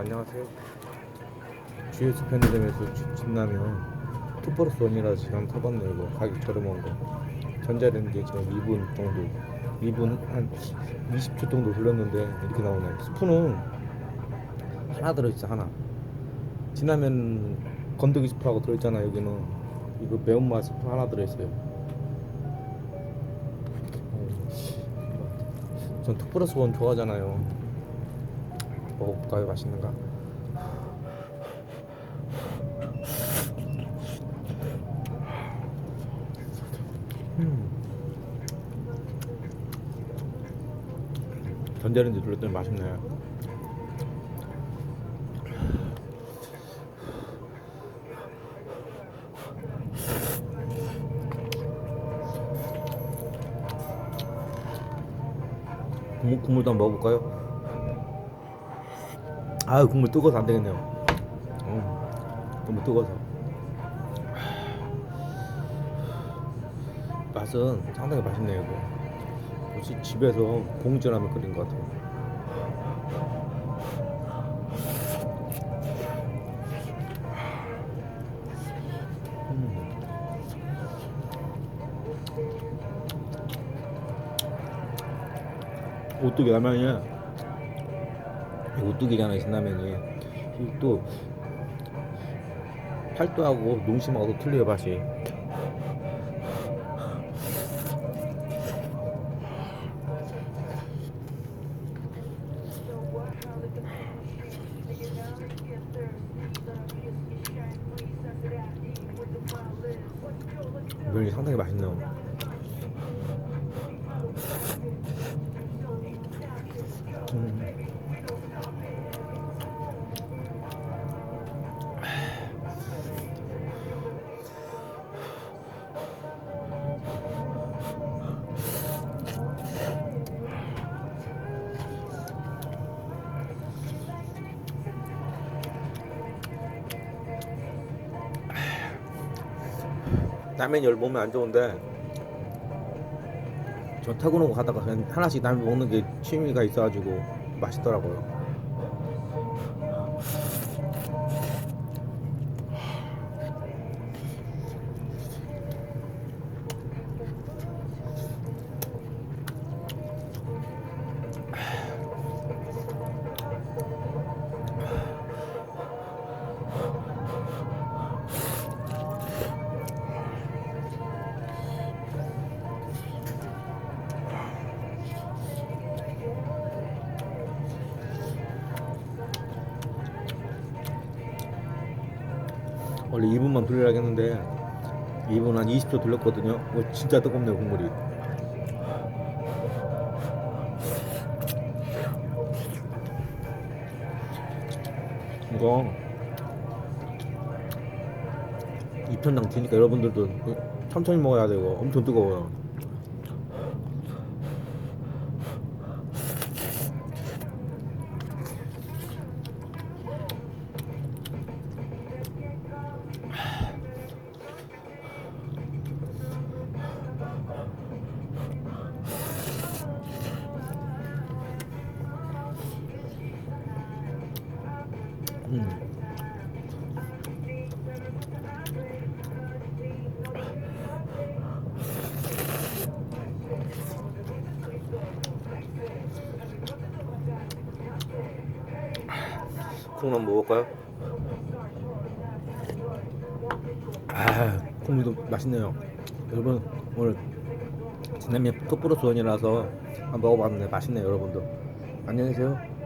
안녕하세요. GS 편의점에서 주- 진라면 투 플러스 원이라 지금 타봤네요. 이거 가격 저렴한 거. 전자레인지 지금 2분 정도, 2분 한 20초 정도 돌렸는데 이렇게 나오네. 스푼은 하나 들어있어 하나. 진라면 건더기 스프하고 들어있잖아 여기는. 이거 매운맛 스프 하나 들어있어요. 전투 플러스 원 좋아하잖아요. 먹어볼까요? 맛있는가? 음. 전자레인지 돌렸더니 맛있네. 국물, 국물 도 한번 먹어볼까요? 아 국물 뜨거워서 안 되겠네요. 음, 너무 뜨거워서. 맛은 상당히 맛있네요. 이거. 역시 집에서 봉지라면 끓인 것 같아요. 음. 오뚜기 라면이야. 이 오뚜기잖아요 신라면이 이또 팔도하고 농심하고 틀려요 맛이. 면이 상당히 맛있네요 라면 열 먹으면 안 좋은데 저 퇴근하고 가다가 그냥 하나씩 라면 먹는 게 취미가 있어가지고 맛있더라고요. 원래 2분만 돌리려고 했는데 2분 한 20초 돌렸거든요. 이거 진짜 뜨겁네요 국물이. 이거 입천장 튀니까 여러분들도 천천히 먹어야 되고 엄청 뜨거워요. 음. 콩 한번 먹을까요? 아, 콩물도 맛있네요. 여러분 오늘 진남면 토프로스 원이라서 한번 먹어봤는데 맛있네요, 여러분도. 안녕히 계세요.